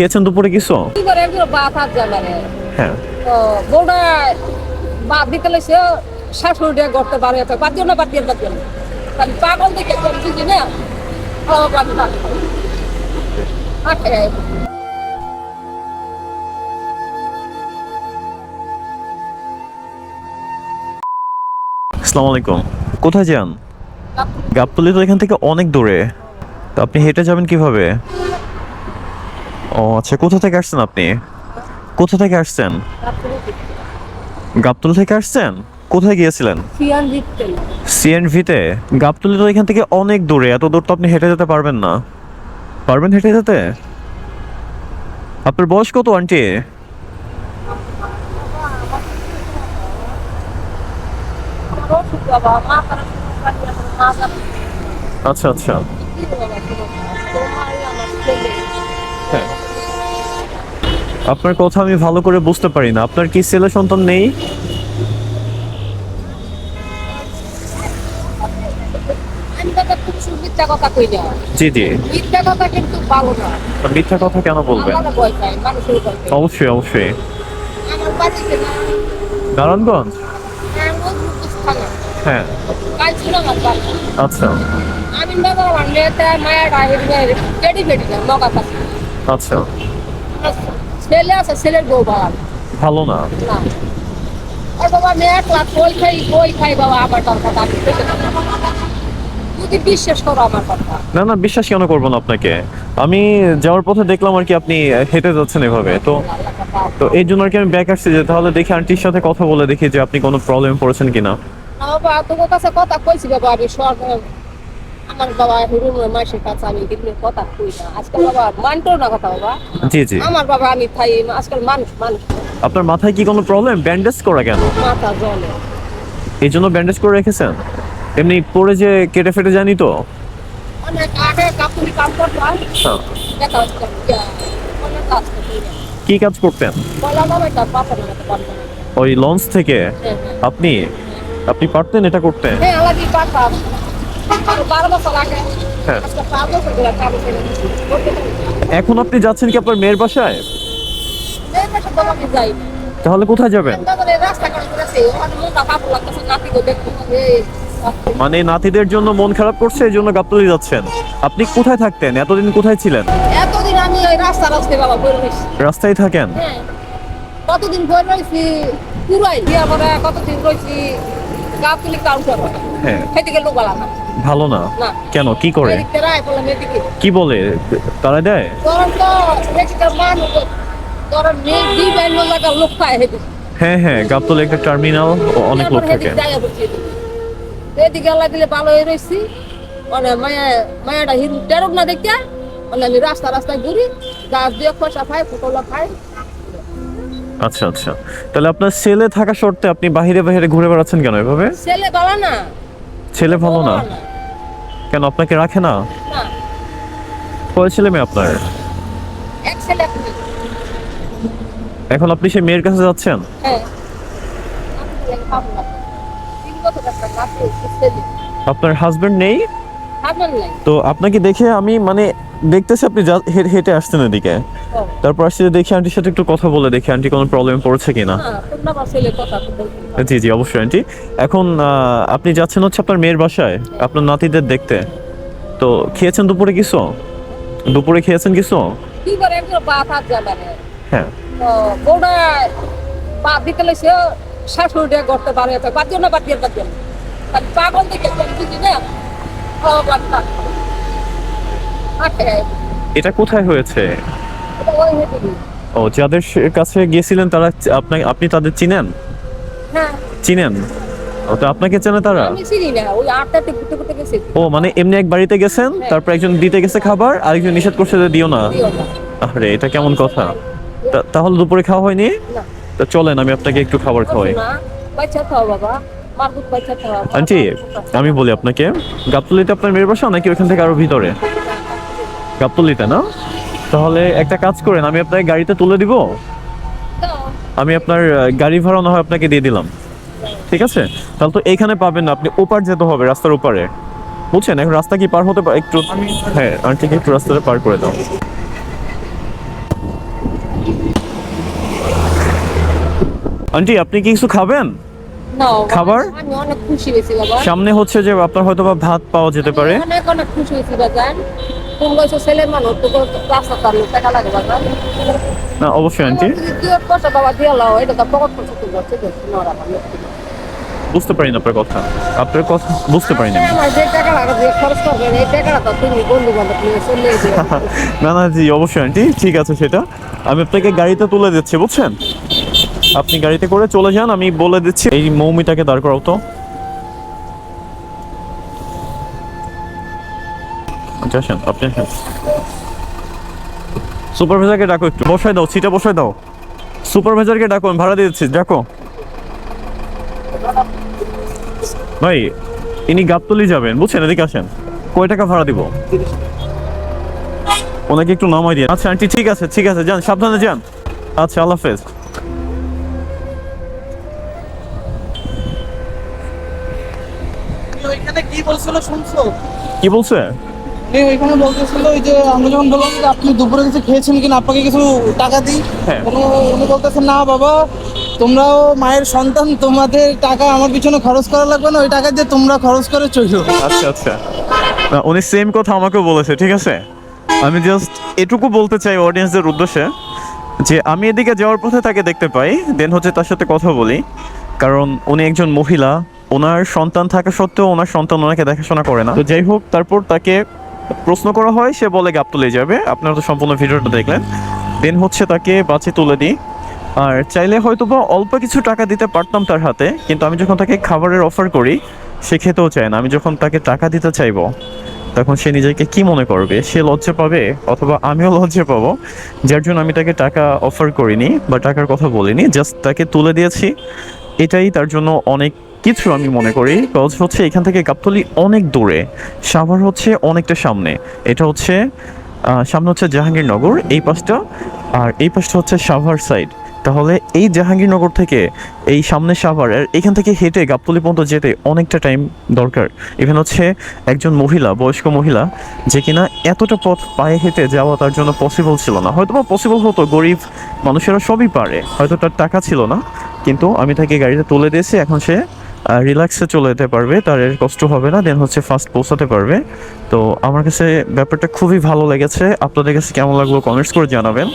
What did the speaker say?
খেয়েছেন দুপুরে কিছু? জানারে হ্যাঁ। পারে না বাদ বাদ পাগল দেখে বুঝি না। আসসালামু আলাইকুম। কোথায় যান? গাবতলি তো এখান থেকে অনেক দূরে। তো আপনি হেঁটে যাবেন কীভাবে? ও আচ্ছা কোথা থেকে আসছেন আপনি? কোথা থেকে আসছেন? গাবতলি থেকে আসছেন? কোথায় গিয়েছিলেন? সিএনভিতে? গাবতলি তো এখান থেকে অনেক দূরে এত দূর তো আপনি হেঁটে যেতে পারবেন না। পারবেন হেঁটে যেতে? আপনার বয়স কত আন্টি? আচ্ছা আচ্ছা। হ্যাঁ। আপনার কথা আমি ভালো করে বুঝতে পারি না। আপনার কি ছেলে সন্তান নেই? জি জি। মিথ্যা কথা কিন্তু ভালো না। মিথ্যা কথা কেন বলবেন? অবশ্যই অবশ্যই। নারায়ণগঞ্জ? হ্যাঁ হ্যাঁ। আচ্ছা। আমি বাবা মায়ের পাশে। আচ্ছা। ছেলে আছে ছেলের বউ ভালো না। আর বাবা মেয়ে একলা কই খাই কই খাই বাবা আমার দরকার আমি যদি বিশ্বাস করো আমার কথা। না না বিশ্বাস কেন করব না আপনাকে? আমি যাওয়ার পথে দেখলাম আর কি আপনি হেঁটে যাচ্ছেন এভাবে তো তো এই জন্য আর কি আমি ব্যাক আসছি যে তাহলে দেখি আন্টির সাথে কথা বলে দেখি যে আপনি কোনো প্রবলেম পড়েছেন কিনা। বাবা তোমার কাছে কথা কইছি বাবা আমি আমার বাবা হিরুন মাসের কাছে আমি কথা কই না। আজকাল বাবা মানতো না কথা বাবা। জি জি। আমার বাবা আমি খাই আজকাল মানুষ মানুষ। আপনার মাথায় কি কোনো প্রবলেম ব্যান্ডেজ করা কেন? মাথা জলে এই জন্য ব্যান্ডেজ করে রেখেছেন? এমনি পরে যে কেটে ফেটে জানি তো। অনেক আগে কাপুরি কাম করতাম। দেখা হচ্ছে অনেক কাজ কি কাজ করতেন। ওই লঞ্চ থেকে? হ্যাঁ, হ্যাঁ। আপনি? আপনি পারতেন এটা করতে? হ্যাঁ আলাদি পারতাম এখন আপনি যাচ্ছেন কি আপনার মেয়ের বাসায়। তাহলে কোথায় যাবেন? মানে নাতিদের জন্য মন খারাপ করছে এই জন্য গাবতলি যাচ্ছেন। আপনি কোথায় থাকতেন? এতদিন কোথায় ছিলেন? এতদিন আমি ওই রাস্তা রাস্তায় বাবা রাস্তায় থাকেন? হ্যাঁ। কতদিন বই রয়েছি পুরাই দিয়ে আমরা কতদিন রয়েছি? গাবতলি কাউন্টার হ্যাঁ। খেতে গেল না ভালো না? কেন? কি করে? কি বলে? তারা দেয়? হ্যাঁ হ্যাঁ গাবতলি একটা টার্মিনাল অনেক লোক থাকে। এদিকে আল্লাহ দিলে ভালো হয়ে রয়েছি মানে মায়া মায়াটা হিরু টেরক না দেখতে। মানে আমি রাস্তা রাস্তায় ঘুরি। গাছ দিয়ে খসা খাই ফুটলা খাই আচ্ছা আচ্ছা। তাহলে আপনার ছেলে থাকা সত্ত্বে আপনি বাহিরে বাহিরে ঘুরে বেড়াচ্ছেন কেন এভাবে? ছেলে বালা না। ছেলে ভালো না। কেন আপনাকে রাখে না? কয় ছেলে মেয়ে আপনার। এখন আপনি সেই মেয়ের কাছে যাচ্ছেন? হ্যাঁ। আপনার হাজবেন্ড নাই? তো আপনাকে দেখে আমি মানে দেখতেছি আপনি হেঁটে আসছেন এদিকে। তারপর আসছে দেখি আন্টির সাথে একটু কথা বলে দেখি আন্টি কোনো প্রবলেম পড়েছে কিনা। জি জি অবশ্যই আন্টি এখন আপনি যাচ্ছেন হচ্ছে আপনার মেয়ের বাসায় আপনার নাতিদের দেখতে। তো খেয়েছেন দুপুরে কিছু? দুপুরে খেয়েছেন কিছু? হ্যাঁ। বিকেলে সে করতে পারে না তাহলে পাগল দেখে বুঝি না? এটা কোথায় হয়েছে। ও যাদের কাছে গিয়েছিলেন তারা আপনাকে আপনি তাদের চিনেন? হ্যাঁ। চিনেন? ও তো আপনাকে চেনে তারা? ও মানে এমনি এক বাড়িতে গেছেন তারপর একজন দিতে গেছে খাবার আরেকজন নিষেধ করছে যে দিও না। আরে এটা কেমন কথা? তাহলে দুপুরে খাওয়া হয়নি? না। তা চলেন আমি আপনাকে একটু খাবার খাওয়াই। না বাচ্চা খাও বাবা। আন্টি আমি বলি আপনাকে গাবতলিতে আপনার মেয়ের বাসা নাকি ওইখান থেকে আরও ভিতরে? গাবতলিতে না? তাহলে একটা কাজ করেন আমি আপনাকে গাড়িতে তুলে দিব। আমি আপনার গাড়ি ভাড়া না হয় আপনাকে দিয়ে দিলাম। ঠিক আছে? তাহলে তো এখানে পাবেন না আপনি ওপার যেতে হবে রাস্তার ওপারে। বুঝছেন? এখন রাস্তা কি পার হতে পারে? একটু হ্যাঁ আন্টিকে একটু রাস্তাটা পার করে দাও। আন্টি আপনি কি কিছু খাবেন? খাবার? আমি অনেক খুশি হয়েছি বাবা। সামনে হচ্ছে যে আপনার হয়তো বা ভাত পাওয়া যেতে পারে। অনেক অনেক খুশি হয়েছি বাজান কোন বয়সে ছেলের মানুষ তো রাস্তা চালু টাকা লাগে বাজান না অবশ্যই আন্টি। পয়সা বাবা দিয়ে লাও এটা তো পকেট নরা বুঝতে পারিনি আপনার কথা। আপনার কথা বুঝতে বান্ধব নিয়ে না না জি অবশ্যই আন্টি। ঠিক আছে সেটা। আমি আপনাকে গাড়িতে তুলে দিচ্ছি বুঝছেন? আপনি গাড়িতে করে চলে যান আমি বলে দিচ্ছি। এই মৌমিটাকে দাঁড় করাও তো। আচ্ছা, সুপারভাইজারকে ডাকো একটু। বসাই দাও সিটে বসাই দাও। সুপারভাইজারকে ডাকো আমি ভাড়া দিয়ে দিচ্ছি ডাকো ভাই ইনি গাবতলি যাবেন বুঝছেন? এদিকে আসেন। কয় টাকা ভাড়া দিব? ওনাকে একটু নামাই দিয়ে। আচ্ছা আন্টি ঠিক আছে ঠিক আছে যান সাবধানে যান। আচ্ছা আল্লাহ হাফেজ। ওইখানে কি বলছিল শুনছো? কি বলছে? ওইখানে বলতেছিল ওই যে আমরা যখন বললাম যে আপনি দুপুরে কিছু খেয়েছেন কিনা আপনাকে কিছু টাকা দিই। হ্যাঁ। উনি উনি বলতেছেন না বাবা তোমরাও মায়ের সন্তান তোমাদের টাকা আমার পিছনে খরচ করা লাগবে না ওই টাকা দিয়ে তোমরা খরচ করে চলো আচ্ছা আচ্ছা। না উনি সেম কথা আমাকেও বলেছে ঠিক আছে? আমি জাস্ট এটুকু বলতে চাই অডিয়েন্সদের উদ্দেশ্যে যে আমি এদিকে যাওয়ার পথে তাকে দেখতে পাই দেন হচ্ছে তার সাথে কথা বলি। কারণ উনি একজন মহিলা ওনার সন্তান থাকা সত্ত্বেও ওনার সন্তান ওনাকে দেখাশোনা করে না। তো যাই হোক, তারপর তাকে প্রশ্ন করা হয়, সে বলে গাপ তুলে যাবে। আপনারা তো সম্পূর্ণ ভিডিওটা দেখলেন। দেন হচ্ছে তাকে বাঁচে তুলে দিই। আর চাইলে হয়তো বা অল্প কিছু টাকা দিতে পারতাম তার হাতে, কিন্তু আমি যখন তাকে খাবারের অফার করি, সে খেতেও চায় না। আমি যখন তাকে টাকা দিতে চাইব, তখন সে নিজেকে কি মনে করবে? সে লজ্জা পাবে অথবা আমিও লজ্জা পাবো। যার জন্য আমি তাকে টাকা অফার করিনি বা টাকার কথা বলিনি জাস্ট তাকে তুলে দিয়েছি। এটাই তার জন্য অনেক কিছু আমি মনে করি কজ হচ্ছে এখান থেকে গাবতলি অনেক দূরে। সাভার হচ্ছে অনেকটা সামনে। এটা হচ্ছে সামনে হচ্ছে জাহাঙ্গীরনগর, এই পাশটা। আর এই পাশটা হচ্ছে সাভার সাইড তাহলে এই জাহাঙ্গীরনগর থেকে এই সামনে সাভার, আর এখান থেকে হেঁটে গাবতলি পর্যন্ত যেতে অনেকটা টাইম দরকার। এখানে হচ্ছে একজন মহিলা, বয়স্ক মহিলা, যে কিনা এতটা পথ পায়ে হেঁটে যাওয়া তার জন্য পসিবল ছিল না। হয়তো বা পসিবল হতো, গরিব মানুষেরা সবই পারে। হয়তো তার টাকা ছিল না, কিন্তু আমি তাকে গাড়িতে তুলে দিয়েছি, এখন সে রিল্যাক্সে চলে যেতে পারবে, তার এর কষ্ট হবে না দেন হচ্ছে ফার্স্ট পৌঁছাতে পারবে। তো আমার কাছে ব্যাপারটা খুবই ভালো লেগেছে। আপনাদের কাছে কেমন লাগল কমেন্টস করে জানাবেন।